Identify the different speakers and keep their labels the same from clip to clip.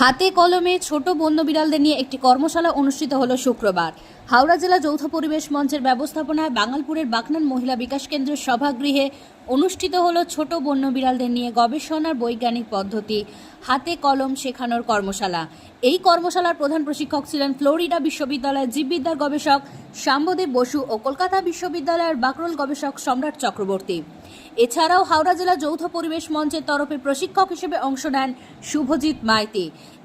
Speaker 1: হাতে কলমে ছোট বন্য বিড়ালদের নিয়ে একটি কর্মশালা অনুষ্ঠিত হলো শুক্রবার। হাওড়া জেলা যৌথ পরিবেশ মঞ্চের ব্যবস্থাপনায় বাঙালপুরের বাকনান মহিলা বিকাশ কেন্দ্রের সভাগৃহে অনুষ্ঠিত হল ছোট বন্য বিড়ালদের নিয়ে গবেষণার বৈজ্ঞানিক পদ্ধতি। হাতে কলম শেখানোর কর্মশালা। এই কর্মশালার প্রধান প্রশিক্ষক ছিলেন ফ্লোরিডা বিশ্ববিদ্যালয়ের জীববিদ্যার গবেষক শাম্বদেব বসু ও কলকাতা বিশ্ববিদ্যালয়ের বাকরোল গবেষক সম্রাট চক্রবর্তী। এছাড়াও হাওড়া জেলা যৌথ পরিবেশ মঞ্চের তরফে প্রশিক্ষক হিসেবে অংশ নেন শুভজিৎ মাইতি।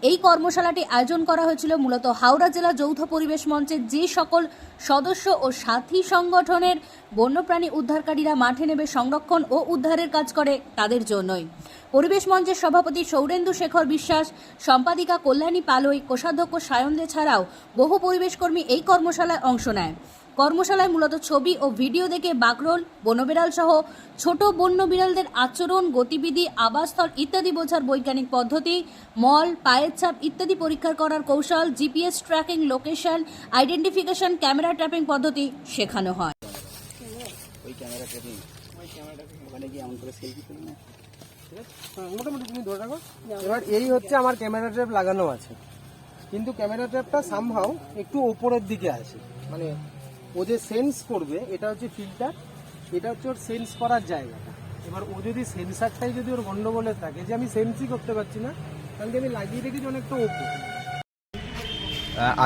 Speaker 1: এই কর্মশালাটি আয়োজন করা হয়েছিল মূলত হাওড়া জেলা যৌথ পরিবেশ মঞ্চের যে সকল সদস্য ও সাথী সংগঠনের বন্যপ্রাণী উদ্ধারকারীরা মাঠে নেবে সংরক্ষণ ও উদ্ধারের কাজ করে তাদের জন্যই। পরিবেশ মঞ্চের সভাপতি সৌরেন্দু শেখর বিশ্বাস, সম্পাদিকা কল্যাণী পালই, কোষাধ্যক্ষ সায়ন্দে ছাড়াও বহু পরিবেশকর্মী এই কর্মশালায় অংশ নেয়। কর্মশালায় মূলত ছবি ও ভিডিও দেখে বাকরোল বনবিড়াল সহ ছোট বন্য বিড়ালদের আচরণ গতিবিধি আবাসস্থল ইত্যাদি বোঝার বৈজ্ঞানিক পদ্ধতি মল পায়ের ছাপ ইত্যাদি পরীক্ষা করার কৌশল GPS tracking location identification camera trapping পদ্ধতি শেখানো হয়।
Speaker 2: ওই ক্যামেরা ট্রেপিং ওখানে গিয়ে এমন করে সেলফি তুলে না
Speaker 3: হ্যাঁ, মোটামুটি তুমি ধরে রাখো। এবার এই হচ্ছে আমার ক্যামেরা ট্র্যাপ লাগানো আছে। কিন্তু ক্যামেরা ট্র্যাপটা সামহাও একটু ওপরের দিকে আছে। মানে ও যে সেন্স করবে, এটা হচ্ছে ফিল্টার এটা হচ্ছে ওর সেন্স করার জায়গাটা। এবার ও যদি সেন্সারটাই যদি ওর গন্ডগোলে থাকে, যে আমি সেন্সই করতে পারছি না কি আমি লাগিয়ে রেখেছি অনেকটা ওপর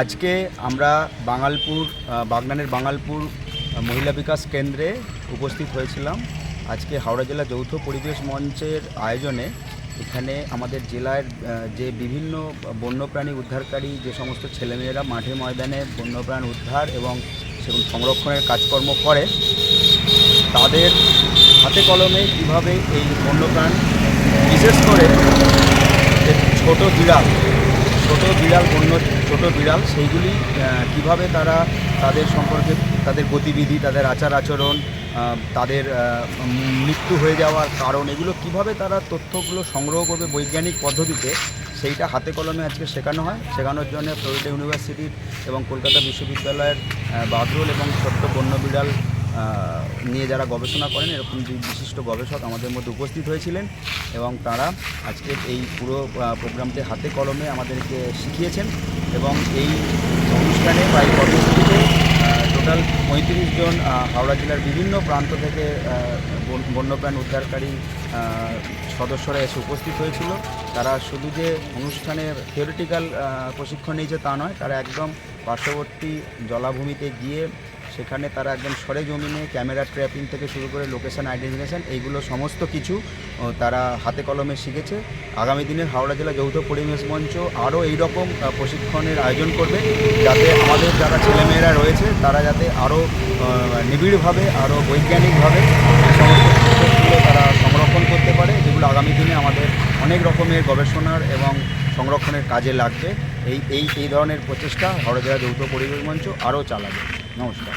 Speaker 2: আজকে আমরা বাঙালপুর বাগনানের বাঙালপুর মহিলা বিকাশ কেন্দ্রে উপস্থিত হয়েছিলাম। আজকে হাওড়া জেলা যৌথ পরিবেশ মঞ্চের আয়োজনে এখানে আমাদের জেলার যে বিভিন্ন বন্যপ্রাণী উদ্ধারকারী, যে সমস্ত ছেলেমেয়েরা মাঠে ময়দানে বন্যপ্রাণ উদ্ধার এবং সেগুলো সংরক্ষণের কাজকর্ম করে, তাদের হাতে কলমে কীভাবে এই বন্যপ্রাণ বিশেষ করে ছোট বিড়াল ছোট বিড়াল বন্য, ছোট বিড়াল, সেইগুলি কীভাবে তারা তাদের সম্পর্কে তাদের গতিবিধি, তাদের আচার আচরণ তাদের মৃত্যু হয়ে যাওয়ার কারণ, এগুলো কীভাবে তারা তথ্যগুলো সংগ্রহ করবে বৈজ্ঞানিক পদ্ধতিতে সেইটা হাতে কলমে আজকে শেখানো হয়। শেখানোর জন্য ফ্লোরিডা ইউনিভার্সিটির এবং কলকাতা বিশ্ববিদ্যালয়ের আহ, বাগরোল এবং ছোট্ট বন্য বিড়াল নিয়ে যারা গবেষণা করেন এরকম যে বিশিষ্ট গবেষক আমাদের মধ্যে উপস্থিত হয়েছিলেন এবং তারা আজকে এই পুরো প্রোগ্রামটি হাতে কলমে আমাদেরকে শিখিয়েছেন এবং এই অনুষ্ঠানে এই কর্মসূচিতে টোটাল পঁয়ত্রিশ জন হাওড়া জেলার বিভিন্ন প্রান্ত থেকে বন- বন্যপ্রাণ উদ্ধারকারী সদস্যরা এসে উপস্থিত হয়েছিল। তারা শুধু যে অনুষ্ঠানের থিওরিটিক্যাল প্রশিক্ষণ নিয়েছে তা নয়, তারা একদম পার্শ্ববর্তী জলাভূমিতে গিয়ে সেখানে তারা একদম সরে জমিনে ক্যামেরা ট্র্যাপিং থেকে শুরু করে লোকেশন আইডেন্টিফিকেশান, এইগুলো সমস্ত কিছু তারা হাতে কলমে শিখেছে। আগামী দিনে হাওড়া জেলা যৌথ পরিবেশ মঞ্চ আরও এইরকম প্রশিক্ষণের আয়োজন করবে, যাতে আমাদের যারা ছেলেমেয়েরা রয়েছে, তারা যাতে আরও নিবিড়ভাবে, আরও বৈজ্ঞানিকভাবে সমস্ত তারা সংরক্ষণ করতে পারে, যেগুলো আগামী দিনে আমাদের অনেক রকমের গবেষণার এবং সংরক্ষণের কাজে লাগবে। এই এই এই ধরনের প্রচেষ্টা হাওড়া যৌথ পরিবেশ মঞ্চ আরও চালাবে। নমস্কার।